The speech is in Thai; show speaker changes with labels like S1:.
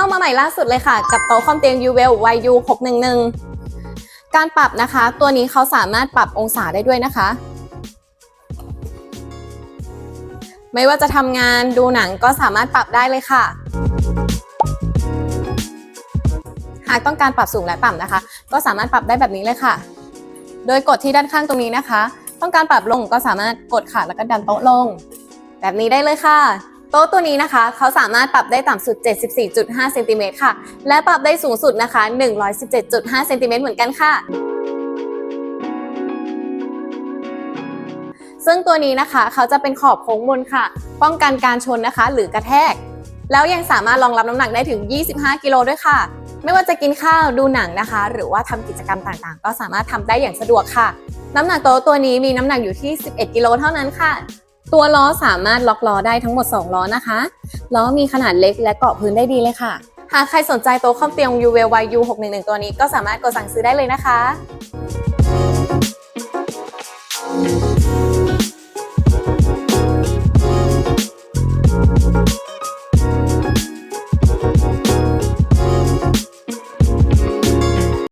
S1: เข้ามาใหม่ล่าสุดเลยค่ะ กับโต๊ะคอมเตียง u w e l YU 611 การปรับนะคะ ตัวนี้เขาสามารถปรับองศาได้ด้วยนะคะ ไม่ว่าจะทำงานดูหนังก็สามารถปรับได้เลยค่ะ หากต้องการปรับสูงและต่ำนะคะ ก็สามารถปรับได้แบบนี้เลยค่ะ โดยกดที่ด้านข้างตรงนี้นะคะ ต้องการปรับลงก็สามารถกดค่ะแล้วก็ดันโต๊ะลง แบบนี้ได้เลยค่ะ โต๊ะตัวนี้นะคะเขาสามารถปรับได้ต่ำสุด 74.5 เซนติเมตรค่ะ และปรับได้สูงสุดนะคะ 117.5 เซนติเมตรเหมือนกันค่ะ ซึ่งตัวนี้นะคะเขาจะเป็นขอบโค้งมนค่ะ ป้องกันการชนนะคะ หรือกระแทก แล้วยังสามารถรองรับน้ำหนักได้ถึง 25 กิโลด้วยค่ะ ไม่ว่าจะกินข้าวดูหนังนะคะ หรือว่าทำกิจกรรมต่างๆ ก็สามารถทำได้อย่างสะดวกค่ะ น้ำหนักโต๊ะตัวนี้มีน้ำหนักอยู่ที่ 11 กิโลเท่านั้นค่ะ ตัวล้อสามารถล็อกล้อได้ทั้งหมด 2 ล้อนะคะ ล้อมีขนาดเล็กและเกาะพื้นได้ดีเลยค่ะ หากใครสนใจโต๊ะคอมเตียง UVYU 611 ตัวนี้ก็สามารถกดสั่งซื้อได้เลยนะคะ